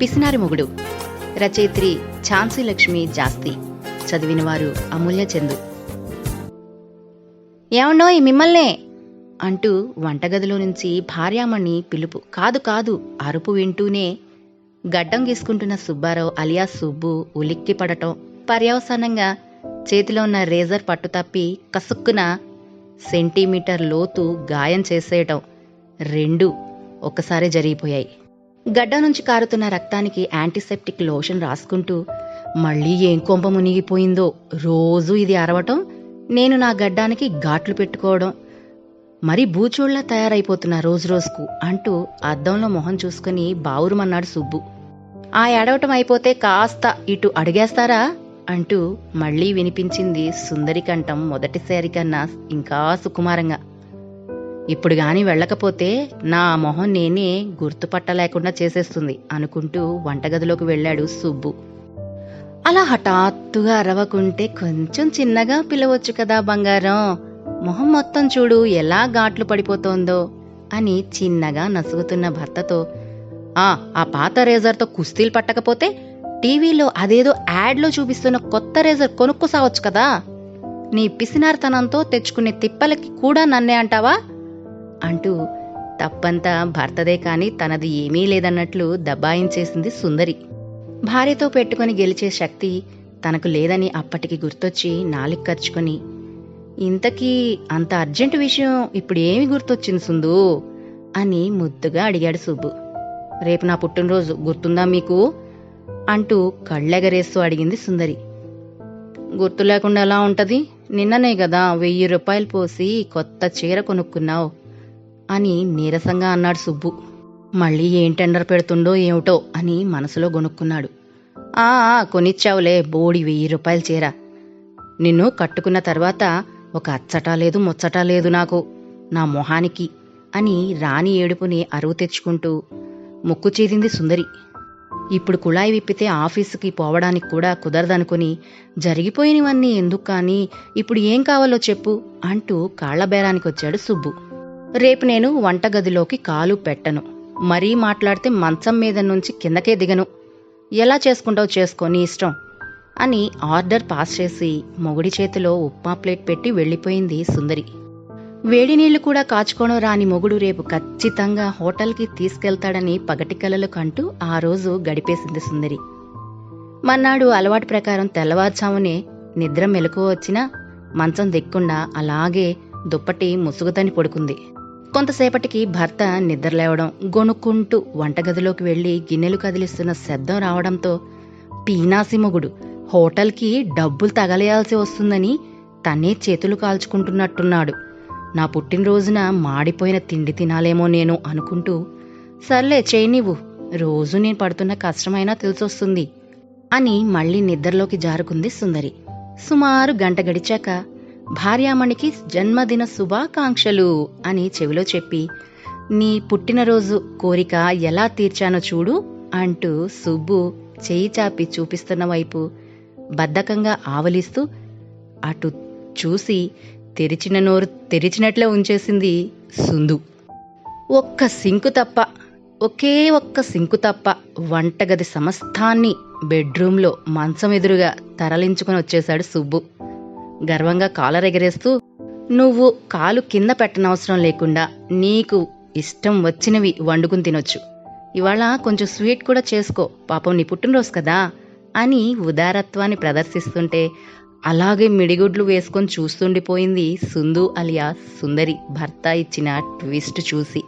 పిసినారి మొగుడు. రచయిత్రి ఝాన్సీ లక్ష్మి జాస్తి. చదివినవారు అమూల్య చందు. ఏమండోయ్ మిమ్మల్నే అంటూ వంటగదిలో నుంచి భార్యామణి పిలుపు. కాదు కాదు అరుపు వింటూనే గడ్డం గీసుకుంటున్న సుబ్బారావు అలియా సుబ్బు ఉలిక్కి పడటం. పర్యవసానంగా చేతిలో ఉన్న రేజర్ పట్టు తప్పి కసుక్కున సెంటీమీటర్ లోతు గాయం చేసేయటం. రెండు ఒక్కసారి జరిగిపోయాయి. గడ్డ నుంచి కారుతున్న రక్తానికి యాంటీసెప్టిక్ లోషన్ రాసుకుంటూ మళ్ళీ ఏం కొంప మునిగిపోయిందో రోజూ ఇది అరవటం నేను నా గడ్డానికి ఘాట్లు పెట్టుకోవడం. మరి బూచోళ్ళా తయారైపోతున్నా రోజు రోజుకు అంటూ అద్దంలో మొహం చూసుకుని బావురుమన్నాడు సుబ్బు. ఆ ఏడవటం అయిపోతే కాస్త ఇటు అడిగేస్తారా? అంటూ మళ్ళీ వినిపించింది సుందరి కంఠం మొదటిసారి కన్నా ఇంకా సుకుమారంగా. ఇప్పుడు గాని వెళ్ళకపోతే నా మొహం నేనే గుర్తుపట్టలేకుండా చేసేస్తుంది అనుకుంటూ వంటగదిలోకి వెళ్ళాడు సుబ్బు. అలా హఠాత్తుగా అరవకుంటే కొంచెం చిన్నగా పిలవచ్చు కదా బంగారం. మొహం మొత్తం చూడు ఎలా ఘాట్లు పడిపోతోందో అని చిన్నగా నసుగుతున్న భర్తతో ఆ ఆ పాత రేజర్తో కుస్తీలు పట్టకపోతే టీవీలో అదేదో యాడ్లో చూపిస్తున్న కొత్త రేజర్ కొనుక్కు సావచ్చు కదా. నీ పిసినార్తనంతో తెచ్చుకునే తిప్పలకి కూడా నన్నే అంటావా? అంటూ తప్పంతా భర్తదే కాని తనది ఏమీ లేదన్నట్లు దబాయించేసింది సుందరి. భార్యతో పెట్టుకొని గెలిచే శక్తి తనకు లేదని అప్పటికి గుర్తొచ్చి నాలిక ఖర్చుకొని ఇంతకీ అంత అర్జెంటు విషయం ఇప్పుడు ఏమి గుర్తొచ్చింది సుందు? అని ముద్దుగా అడిగాడు సుబ్బు. రేపు నా పుట్టినరోజు గుర్తుందా మీకు? అంటూ కళ్ళెగరేస్తూ అడిగింది సుందరి. గుర్తు లేకుండా ఎలా ఉంటది? నిన్ననే కదా వెయ్యి రూపాయలు పోసి కొత్త చీర కొనుక్కున్నావు. అని నీరసంగా అన్నాడు సుబ్బు. మళ్ళీ ఏం టెండర్ పెడుతుండో ఏమిటో అని మనసులో గొనుక్కున్నాడు ఆ కొనిచ్చావులే బోడి వెయ్యి రూపాయలు చీర. నిన్ను కట్టుకున్న తర్వాత ఒక అచ్చటా లేదు ముచ్చటా లేదు నాకు నా మొహానికి అని రాణి ఏడుపుని అరువు తెచ్చుకుంటూ ముక్కు చీదింది సుందరి. ఇప్పుడు కుళాయి విప్పితే ఆఫీసుకి పోవడానికి కూడా కుదరదనుకుని జరిగిపోయినవన్నీ ఎందుకు కానీ ఇప్పుడు ఏం కావాలో చెప్పు అంటూ కాళ్ళబేరానికి వచ్చాడు సుబ్బు. రేపు నేను వంటగదిలోకి కాలు పెట్టను. మరీ మాట్లాడితే మంచం మీద నుంచి కిందకే దిగను. ఎలా చేసుకుంటావు చేసుకో నీ ఇష్టం అని ఆర్డర్ పాస్ చేసి మొగుడి చేతిలో ఉప్మా ప్లేట్ పెట్టి వెళ్ళిపోయింది సుందరి. వేడి నీళ్ళు కూడా కాచుకోవడం రాని మొగుడు రేపు ఖచ్చితంగా హోటల్కి తీసుకెళ్తాడని పగటి కలలు కంటూ ఆ రోజు గడిపేసింది సుందరి. మన్నాడు అలవాటు ప్రకారం తెల్లవారుజామునే నిద్ర మెలకు వచ్చినా మంచం దిక్కుండా అలాగే దుప్పటి ముసుగుతని పడుకుంది. కొంతసేపటికి భర్త నిద్రలేవడం గొనుక్కుంటూ వంటగదిలోకి వెళ్ళి గిన్నెలు కదిలిస్తున్న శబ్దం రావడంతో పీనాసి మొగుడు హోటల్కి డబ్బులు తగలేయాల్సి వస్తుందని తనే చేతులు కాల్చుకుంటున్నట్టున్నాడు. నా పుట్టినరోజున మాడిపోయిన తిండి తినాలేమో నేను అనుకుంటూ సర్లే చేయనివ్వు రోజు నేను పడుతున్న కష్టమైనా తెలిసొస్తుంది అని మళ్ళీ నిద్రలోకి జారుకుంది సుందరి. సుమారు గంట గడిచాక భార్యామణికి జన్మదిన శుభాకాంక్షలు అని చెవిలో చెప్పి నీ పుట్టినరోజు కోరిక ఎలా తీర్చానో చూడు అంటూ సుబ్బు చేయి చాపి చూపిస్తున్న వైపు బద్ధకంగా ఆవలిస్తూ అటు చూసి తెరిచిన నోరు తెరిచినట్లే ఉంచేసింది సుందు. ఒక్క సింకు తప్ప ఒకే ఒక్క సింకు తప్ప వంటగది సమస్తాన్ని బెడ్రూంలో మంచం ఎదురుగా తరలించుకొని వచ్చేశాడు సుబ్బు. గర్వంగా కాలర్ ఎగరేస్తూ నువ్వు కాలు కింద పెట్టనవసరం లేకుండా నీకు ఇష్టం వచ్చినవి వండుకుని తినొచ్చు. ఇవాళ కొంచెం స్వీట్ కూడా చేసుకో. పాపం నీ పుట్టినరోజు కదా అని ఉదారత్వాన్ని ప్రదర్శిస్తుంటే అలాగే మిడిగుడ్లు వేసుకొని చూస్తుండిపోయింది సుందు అలియా సుందరి భర్త ఇచ్చిన ట్విస్ట్ చూసి.